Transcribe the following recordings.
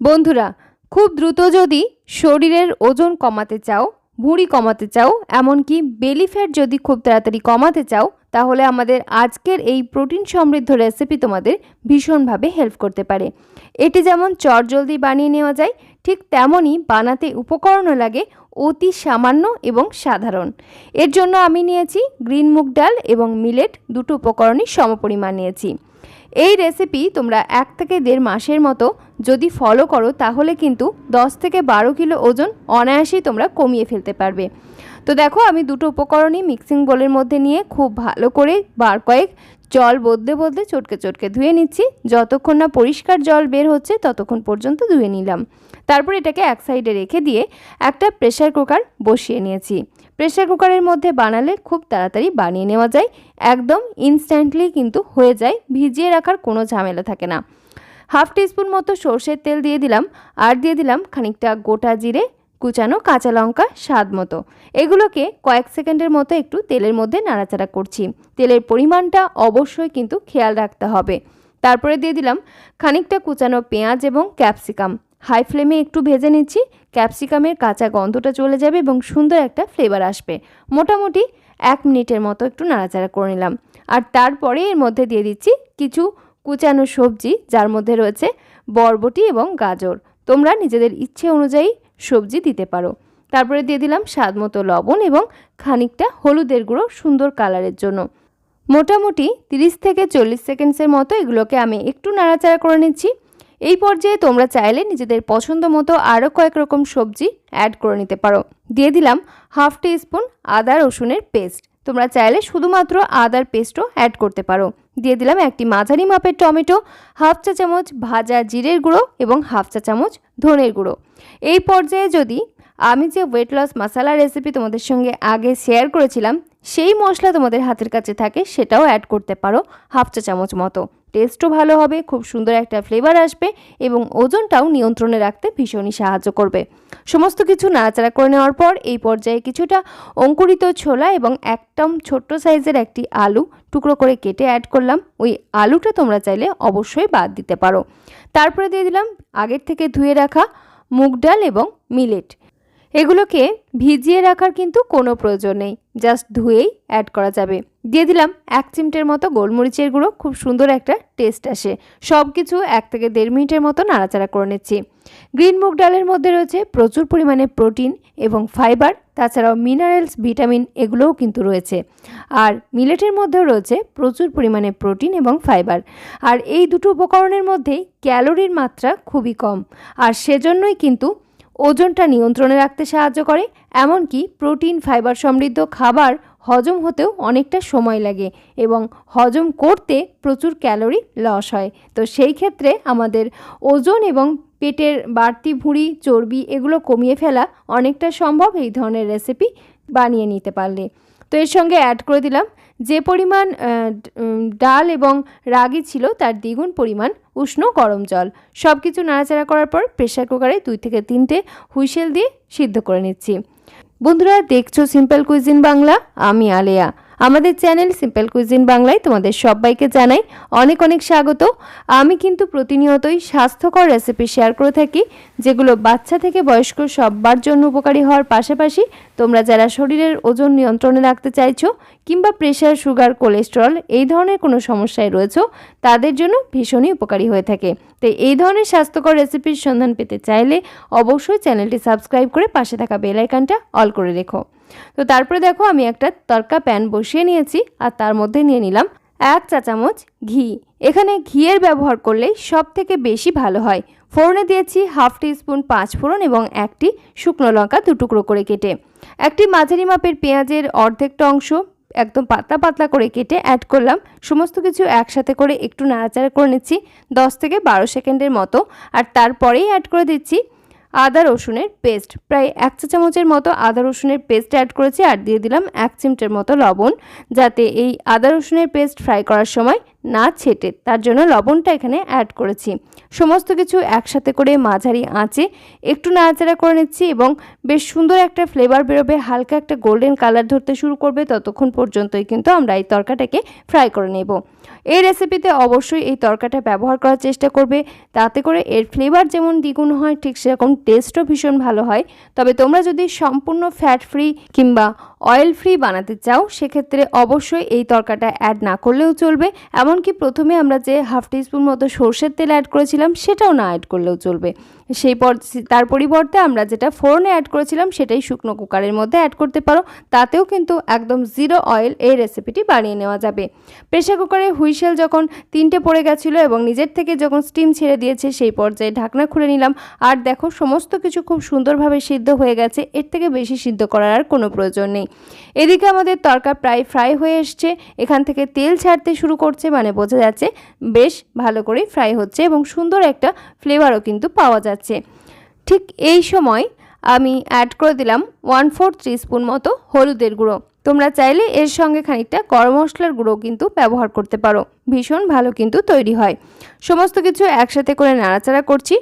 বন্ধুরা, খুব দ্রুত যদি শরীরের ওজন কমাতে চাও, ভুঁড়ি কমাতে চাও, এমনকি বেলি ফ্যাট যদি খুব তাড়াতাড়ি কমাতে চাও, তাহলে আমাদের আজকের এই প্রোটিন সমৃদ্ধ রেসিপি তোমাদের ভীষণভাবে হেল্প করতে পারে। এটি যেমন চটজলদি বানিয়ে নেওয়া যায়, ঠিক তেমনই বানাতে উপকরণও লাগে, অতি সামান্য এবং সাধারণ। এর জন্য আমি নিয়েছি গ্রিন মুগ ডাল এবং মিলেট দুটো উপকরণই সমপরিমাণ নিয়েছি। এই রেসিপি তোমরা এক থেকে দেড় মাসের মতো যদি ফলো করো, তাহলে কিন্তু দশ থেকে বারো কিলো ওজন অনায়াসেই তোমরা কমিয়ে ফেলতে পারবে। তো দেখো, আমি দুটো উপকরণই মিক্সিং বোলের মধ্যে নিয়ে খুব ভালো করে বার কয়েক জল বদলে বদলে চটকে চটকে ধুয়ে নিচ্ছি। যতক্ষণ না পরিষ্কার জল বের হচ্ছে, ততক্ষণ পর্যন্ত ধুয়ে নিলাম। তারপর এটাকে এক সাইডে রেখে দিয়ে একটা প্রেশার কুকার বসিয়ে নিয়েছি। প্রেশার কুকারের মধ্যে বানালে খুব তাড়াতাড়ি বানিয়ে নেওয়া যায়। একদম ইনস্ট্যান্টলি কিন্তু হয়ে যায়, ভিজিয়ে রাখার কোনো ঝামেলা থাকে না। হাফ টিস্পুন মতো সর্ষের তেল দিয়ে দিলাম, আর দিয়ে দিলাম খানিকটা গোটা জিরে, কুচানো কাঁচা লঙ্কা স্বাদ মতো। এগুলোকে কয়েক সেকেন্ডের মতো একটু তেলের মধ্যে নাড়াচাড়া করছি। তেলের পরিমাণটা অবশ্যই কিন্তু খেয়াল রাখতে হবে। তারপরে দিয়ে দিলাম খানিকটা কুচানো পেঁয়াজ এবং ক্যাপসিকাম। হাই ফ্লেমে একটু ভেজে নিচ্ছি। ক্যাপসিকামের কাঁচা গন্ধটা চলে যাবে এবং সুন্দর একটা ফ্লেভার আসবে। মোটামুটি এক মিনিটের মতো একটু নাড়াচাড়া করে নিলাম। আর তারপরে এর মধ্যে দিয়ে দিচ্ছি কিছু কুচানো সবজি, যার মধ্যে রয়েছে বরবটি এবং গাজর। তোমরা নিজেদের ইচ্ছে অনুযায়ী সবজি দিতে পারো। তারপরে দিয়ে দিলাম স্বাদ মতো লবণ এবং খানিকটা হলুদের গুঁড়ো সুন্দর কালারের জন্য। মোটামুটি 30 থেকে চল্লিশ সেকেন্ডসের মতো এগুলোকে আমি একটু নাড়াচাড়া করে নিচ্ছি। এই পর্যায়ে তোমরা চাইলে নিজেদের পছন্দ মতো আরও কয়েক রকম সবজি অ্যাড করে নিতে পারো। দিয়ে দিলাম হাফ টি স্পুন আদা রসুনের পেস্ট তোমরা চাইলে শুধুমাত্র আদার পেস্টও অ্যাড করতে পারো। দিয়ে দিলাম একটি মাঝারি মাপের টমেটো হাফ চা চামচ ভাজা জিরের গুঁড়ো এবং হাফ চা চামচ ধনের গুঁড়ো। এই পর্যায়ে যদি আমি যে ওয়েট লস মশালা রেসিপি তোমাদের সঙ্গে আগে শেয়ার করেছিলাম, সেই মশলা তোমাদের হাতের কাছে থাকে সেটাও অ্যাড করতে পারো হাফ চা চামচ মতো। টেস্টও ভালো হবে, খুব সুন্দর একটা ফ্লেভার আসবে এবং ওজনটাও নিয়ন্ত্রণে রাখতে ভীষণই সাহায্য করবে। সমস্ত কিছু নাড়াচাড়া করে নেওয়ার পর এই পর্যায়ে কিছুটা অঙ্কুরিত ছোলা এবং একদম ছোট্ট সাইজের একটি আলু টুকরো করে কেটে অ্যাড করলাম। ওই আলুটা তোমরা চাইলে অবশ্যই বাদ দিতে পারো। তারপরে দিয়ে দিলাম আগের থেকে ধুয়ে রাখা মুগ ডাল এবং মিলেট এগুলোকে ভিজিয়ে রাখার কিন্তু কোনো প্রয়োজন নেই জাস্ট ধুয়েই অ্যাড করা যাবে। দিয়ে দিলাম এক চিমটের মতো গোলমরিচের গুঁড়ো। খুব সুন্দর একটা টেস্ট আসে। সব কিছু এক থেকে দেড় মিনিটের মতো নাড়াচাড়া করে নিচ্ছি। গ্রিন মুগ ডালের মধ্যে রয়েছে প্রচুর পরিমাণে প্রোটিন এবং ফাইবার তাছাড়াও মিনারেলস ভিটামিন এগুলোও কিন্তু রয়েছে। আর মিলেটের মধ্যেও রয়েছে প্রচুর পরিমাণে প্রোটিন এবং ফাইবার আর এই দুটো উপকরণের মধ্যেই ক্যালোরির মাত্রা খুবই কম। আর সেজন্যই কিন্তু ওজনটা নিয়ন্ত্রণে রাখতে সাহায্য করে, এমনকি প্রোটিন, ফাইবার সমৃদ্ধ খাবার হজম হতেও অনেকটা সময় লাগে এবং হজম করতে প্রচুর ক্যালোরি লস হয়। তো সেই ক্ষেত্রে আমাদের ওজন এবং পেটের বাড়তি ভুঁড়ি, চর্বি এগুলো কমিয়ে ফেলা অনেকটা সম্ভব এই ধরনের রেসিপি বানিয়ে নিতে পারলে। তো এর সঙ্গে অ্যাড করে দিলাম। যে পরিমাণ ডাল এবং রাগি ছিল তার দ্বিগুণ পরিমাণ উষ্ণ গরম জল। সব কিছু নাড়াচাড়া করার পর প্রেশার কুকারে দুই থেকে তিনটে হুইসেল দিয়ে সিদ্ধ করে নিচ্ছি। বন্ধুরা, দেখছ সিম্পল কুইজিন বাংলা আমি আলেয়া। আমাদের চ্যানেল সিম্পল কুইজিন বাংলায় তোমাদের সবাইকে জানাই অনেক অনেক স্বাগত। আমি কিন্তু প্রতিনিয়তই স্বাস্থ্যকর রেসিপি শেয়ার করে থাকি, যেগুলো বাচ্চা থেকে বয়স্ক সবার জন্য উপকারী হওয়ার পাশাপাশি তোমরা যারা শরীরের ওজন নিয়ন্ত্রণে রাখতে চাইছো কিংবা প্রেশার সুগার কোলেস্টেরল এই ধরনের কোনো সমস্যায় রয়েছো, তাদের জন্য ভীষণই উপকারী হয়ে থাকে। তাই এই ধরনের স্বাস্থ্যকর রেসিপির সন্ধান পেতে চাইলে অবশ্যই চ্যানেলটি সাবস্ক্রাইব করে পাশে থাকা বেল আইকনটা অল করে রেখো। তো তারপরে দেখো আমি একটা তরকা প্যান বসিয়ে নিয়েছি আর তার মধ্যে নিয়ে নিলাম এক চা চামচ ঘি। এখানে ঘিয়ের ব্যবহার করলে সব থেকে বেশি ভালো হয়। ফোড়নে দিয়েছি হাফ টি স্পুন পাঁচ ফোড়ন এবং একটি শুকনো লঙ্কা দু টুকরো করে কেটে। একটি মাঝারি মাপের পেঁয়াজের অর্ধেকটা অংশ একদম পাতলা পাতলা করে কেটে অ্যাড করলাম। সমস্ত কিছু একসাথে করে একটু নাড়াচাড়া করে নিচ্ছি দশ থেকে বারো সেকেন্ডের মতো। আর তারপরেই অ্যাড করে দিচ্ছি আদা রসুনের পেস্ট। প্রায় এক চা চামচের মতো আদা রসুনের পেস্ট অ্যাড করেছি আর দিয়ে দিলাম এক চিমটের মতো লবণ। যাতে এই আদা রসুনের পেস্ট ফ্রাই করার সময় না ছেটে, তার জন্য লবণটা এখানে অ্যাড করেছি। সমস্ত কিছু একসাথে করে মাঝারি আঁচে একটু নাড়াচাড়া করে নিচ্ছি এবং বেশ সুন্দর একটা ফ্লেভার বেরোবে, হালকা একটা গোল্ডেন কালার ধরতে শুরু করবে, ততক্ষণ পর্যন্তই কিন্তু আমরা এই তরকাটাকে ফ্রাই করে নেব। এই রেসিপিতে অবশ্যই এই তরকাটা ব্যবহার করার চেষ্টা করবে, তাতে করে এর ফ্লেভার যেমন দ্বিগুণ হয়, ঠিক সেরকম টেস্টও ভীষণ ভালো হয়। তবে তোমরা যদি সম্পূর্ণ ফ্যাট ফ্রি কিংবা অয়েল ফ্রি বানাতে চাও, সেক্ষেত্রে অবশ্যই এই তরকাটা অ্যাড না করলেও চলবে। এমনকি প্রথমে আমরা যে হাফ টিস্পুন মতো সর্ষের তেল অ্যাড করেছিলাম, সেটাও না অ্যাড করলেও চলবে। সেই পর, তার পরিবর্তে আমরা যেটা ফোড়নে অ্যাড করেছিলাম, সেটাই শুকনো কুকারের মধ্যে অ্যাড করতে পারো। তাতেও কিন্তু একদম জিরো অয়েল এই রেসিপিটি বানিয়ে নেওয়া যাবে। প্রেশার কুকারে হুইসেল যখন তিনটে পড়ে গেছিল এবং নিজের থেকে যখন স্টিম ছেড়ে দিয়েছে, সেই পর্যায়ে ঢাকনা খুলে নিলাম। আর দেখো, সমস্ত কিছু খুব সুন্দরভাবে সিদ্ধ হয়ে গেছে। এর থেকে বেশি সিদ্ধ করার আর কোনো প্রয়োজন নেই। এদিকে আমাদের তরকা প্রায় ফ্রাই হয়ে এসছে। এখান থেকে তেল ছাড়তে শুরু করছে মানে বোঝা যাচ্ছে বেশ ভালো করে ফ্রাই হচ্ছে এবং সুন্দর একটা ফ্লেভারও কিন্তু পাওয়া যাচ্ছে। ঠিক এই সময় আমি অ্যাড করে দিলাম ওয়ান ফোর থ্রি স্পুন মতো হলুদের গুঁড়ো। তোমরা চাইলে এর সঙ্গে খানিকটা গরম মশলার গুঁড়ো কিন্তু ব্যবহার করতে পারো। ভীষণ ভালো কিন্তু তৈরি হয়। সমস্ত কিছু একসাথে করে নাড়াচাড়া করছি।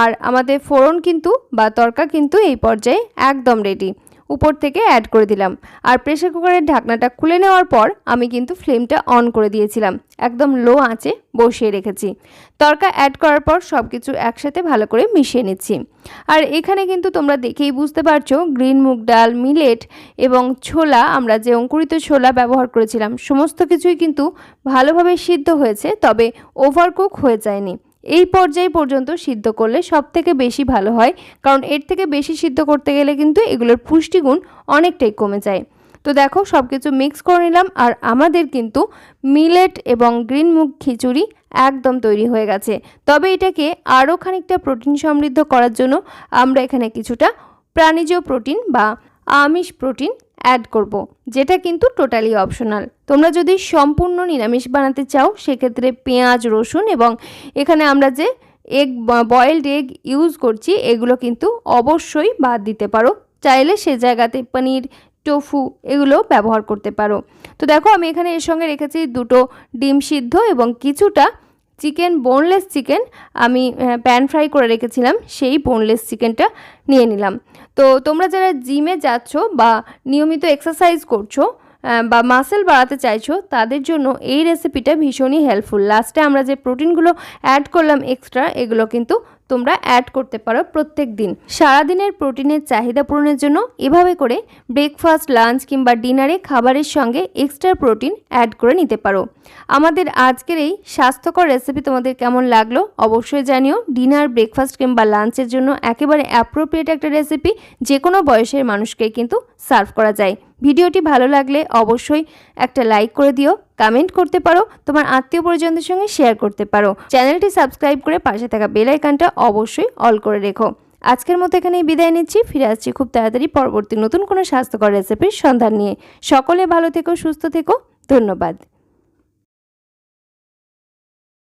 আর আমাদের ফোড়ন কিন্তু বা তরকা কিন্তু এই পর্যায়ে একদম রেডি উপর থেকে অ্যাড করে দিলাম। আর প্রেশার কুকারের ঢাকনাটা খুলে নেওয়ার পর আমি কিন্তু ফ্লেমটা অন করে দিয়েছিলাম। একদম লো আঁচে বসিয়ে রেখেছি। তরকা অ্যাড করার পর সব কিছু একসাথে ভালো করে মিশিয়ে নিচ্ছি। আর এখানে কিন্তু তোমরা দেখেই বুঝতে পারছ গ্রিন মুগ ডাল মিলেট এবং ছোলা, আমরা যে অঙ্কুরিত ছোলা ব্যবহার করেছিলাম, সমস্ত কিছুই কিন্তু ভালোভাবে সিদ্ধ হয়েছে, তবে ওভারকুক হয়ে যায়নি। এই পর্যায় পর্যন্ত সিদ্ধ করলে সব থেকে বেশি ভালো হয়, কারণ এর থেকে বেশি সিদ্ধ করতে গেলে কিন্তু এগুলোর পুষ্টিগুণ অনেকটাই কমে যায়। তো দেখো সব কিছু মিক্স করে নিলাম আর আমাদের কিন্তু মিলেট এবং গ্রিন মুগ খিচুড়ি একদম তৈরি হয়ে গেছে। তবে এটাকে আরও খানিকটা প্রোটিন সমৃদ্ধ করার জন্য আমরা এখানে কিছুটা প্রাণীজ প্রোটিন বা আমিষ প্রোটিন অ্যাড করব, যেটা কিন্তু টোটালি অপশনাল। তোমরা যদি সম্পূর্ণ নিরামিষ বানাতে চাও, সেক্ষেত্রে পেঁয়াজ, রসুন এবং এখানে আমরা যে এগ বয়েলড এগ ইউজ করছি, এগুলো কিন্তু অবশ্যই বাদ দিতে পারো। চাইলে সে জায়গাতে পনির, টোফু এগুলো ব্যবহার করতে পারো। তো দেখো, আমি এখানে এর সঙ্গে রেখেছি দুটো ডিম সিদ্ধ এবং কিছুটা চিকেন বোনলেস চিকেন আমি প্যান ফ্রাই করে রেখেছিলাম, সেই বোনলেস চিকেনটা নিয়ে নিলাম। তো তোমরা যারা জিমে যাচ্ছ বা নিয়মিত এক্সারসাইজ করছ বা মাসেল বাড়াতে চাইছো, তাদের জন্য এই রেসিপিটা ভীষণই হেল্পফুল লাস্টে আমরা যে প্রোটিনগুলো অ্যাড করলাম এক্সট্রা এগুলো কিন্তু তোমরা অ্যাড করতে পারো প্রত্যেক দিন। সারাদিনের প্রোটিনের চাহিদা পূরণের জন্য এভাবে করে ব্রেকফাস্ট লাঞ্চ কিংবা ডিনারে খাবারের সঙ্গে এক্সট্রা প্রোটিন অ্যাড করে নিতে পারো। আমাদের আজকের এই স্বাস্থ্যকর রেসিপি তোমাদের কেমন লাগল অবশ্যই জানিও। ডিনার ব্রেকফাস্ট কিংবা লাঞ্চের জন্য একেবারে অ্যাপ্রোপ্রিয়েট একটা রেসিপি যে কোনো বয়সের মানুষকে কিন্তু সার্ভ করা যায়। ভিডিওটি ভালো লাগলে অবশ্যই একটা লাইক করে দিও। কমেন্ট করতে পারো, তোমার আত্মীয় পরিজনদের সঙ্গে শেয়ার করতে পারো। চ্যানেলটি সাবস্ক্রাইব করে পাশে থাকা বেল আইকনটা অবশ্যই অল করে রেখো। আজকের মতো এখানেই বিদায় নিচ্ছি, ফিরে আসছি খুব তাড়াতাড়ি পরবর্তী নতুন কোনো স্বাস্থ্যকর রেসিপির সন্ধান নিয়ে। সকলে ভালো থেকো, সুস্থ থেকো, ধন্যবাদ।